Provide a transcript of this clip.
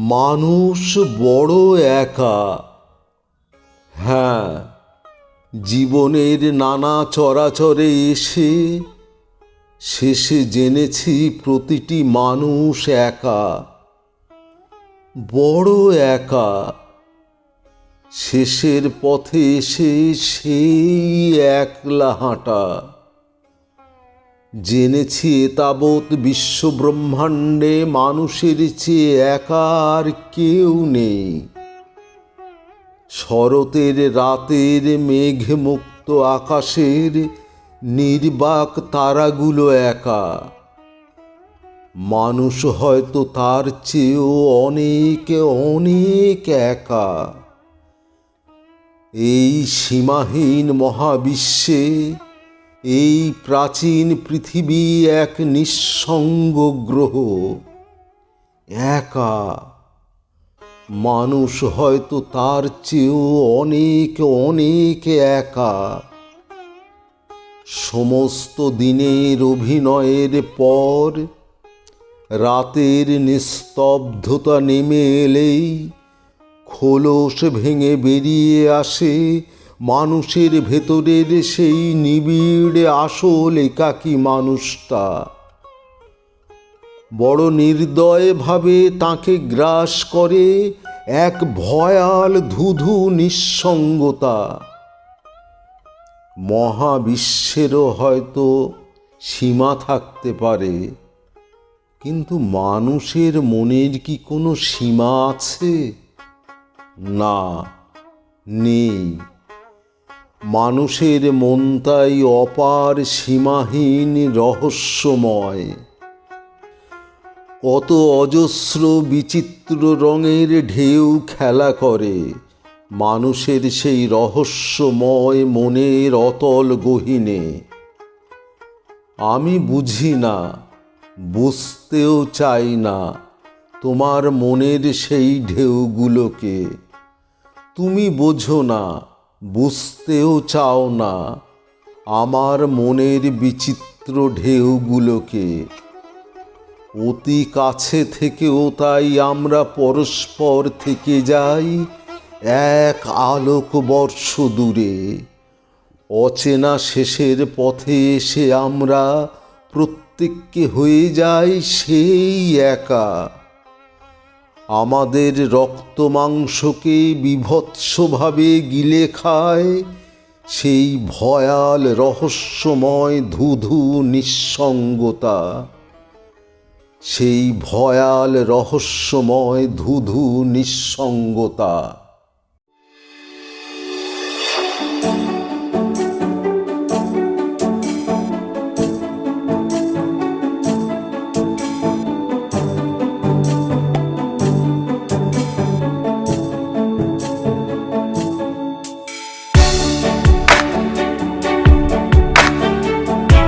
মানুষ বড় একা। হ্যাঁ জীবনের নানা চরাচরে এসে শেষে জেনেছি প্রতিটি মানুষ একা। বড় একা। শেষের পথে এসে সেই একলা হাঁটা। জেনেছি তাবৎ বিশ্বব্রহ্মাণ্ডে মানুষের চেয়ে একার কেউ নেই। শরতের, রাতের মেঘমুক্ত আকাশের নির্বাক তারাগুলো একা। মানুষ হয়তো তার চেয়েও অনেক অনেক একা। এই সীমাহীন মহাবিশ্বে এই প্রাচীন পৃথিবী এক নিঃসঙ্গ গ্রহ। একা। মানুষ হয়তো তার চেয়েও অনেক অনেক একা। সমস্ত দিনের অভিনয়ের পর রাতের নিস্তব্ধতা নেমে এলেই খোলস ভেঙে বেরিয়ে আসে মানুষের ভেতরের সেই নিবিড় আসল একাকী মানুষটা। বড় নির্দয়ভাবে তাকে গ্রাস করে এক ভয়াল ধুধু নিঃসঙ্গতা। মহাবিশ্বেরও হয়তো সীমা থাকতে পারে, কিন্তু মানুষের মনের কি কোনো সীমা আছে? না, নেই। মানুষের মন তাই অপার সীমাহীন রহস্যময়। কত অজস্র বিচিত্র রঙের ঢেউ খেলা করে, মানুষের সেই রহস্যময় মনের অতল গহীনে। আমি বুঝি না, বুঝতেও চাই না তোমার মনের সেই ঢেউগুলোকে। তুমি বোঝো না বুঝতেও চাও না, আমার মনের বিচিত্র ঢেউগুলোকে। অতি কাছে থেকেও তাই আমরা পরস্পর থেকে যাই, এক আলোক বর্ষ দূরে। অচেনা শেষের পথে এসে আমরা প্রত্যেককে হয়ে যাই সেই একা। আমাদের রক্ত মাংসকে বিভৎসভাবে গিলে খায়, সেই ভয়াল রহস্যময় ধুধু নিঃসঙ্গতা। সেই ভয়াল রহস্যময় ধুধু নিঃসঙ্গতা।